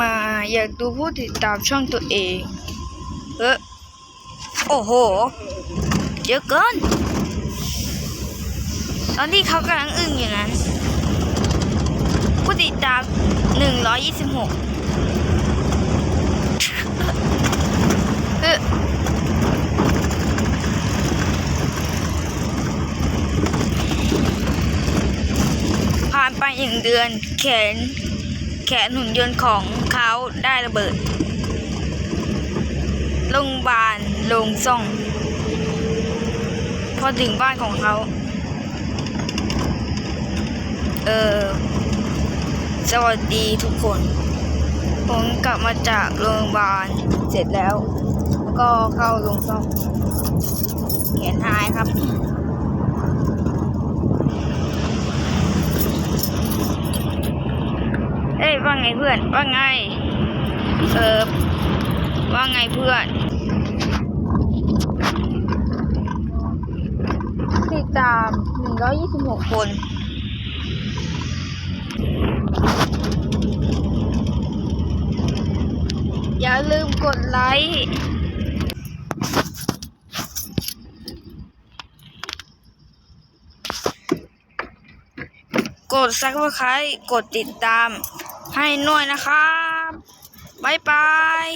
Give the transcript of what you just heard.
มา อยากดูผู้ติดตามช่องตัวเองเออโอ้โห เยอะเกิน ตอนที่เขากำลังอึ้งอยู่นั้น ผู้ติดตาม 126เออผ่านไปหนึ่งเดือนแขน แขนหุ่นยนต์ของเขาได้ระเบิด โรงพยาบาลโรงซ่อง พอถึงบ้านของเขา เออ สวัสดีทุกคน ผมกลับมาจากโรงพยาบาลเสร็จแล้ว ก็เข้าโรงซ่อมแขนหายครับ เอ้ยว่าไงเพื่อน ว่าไงเออว่าไงเพื่อนติดตาม126คนอย่าลืมกดไลค์กดซักไครต์กดติดตาม ให้หน่อยนะครับ บ๊ายบาย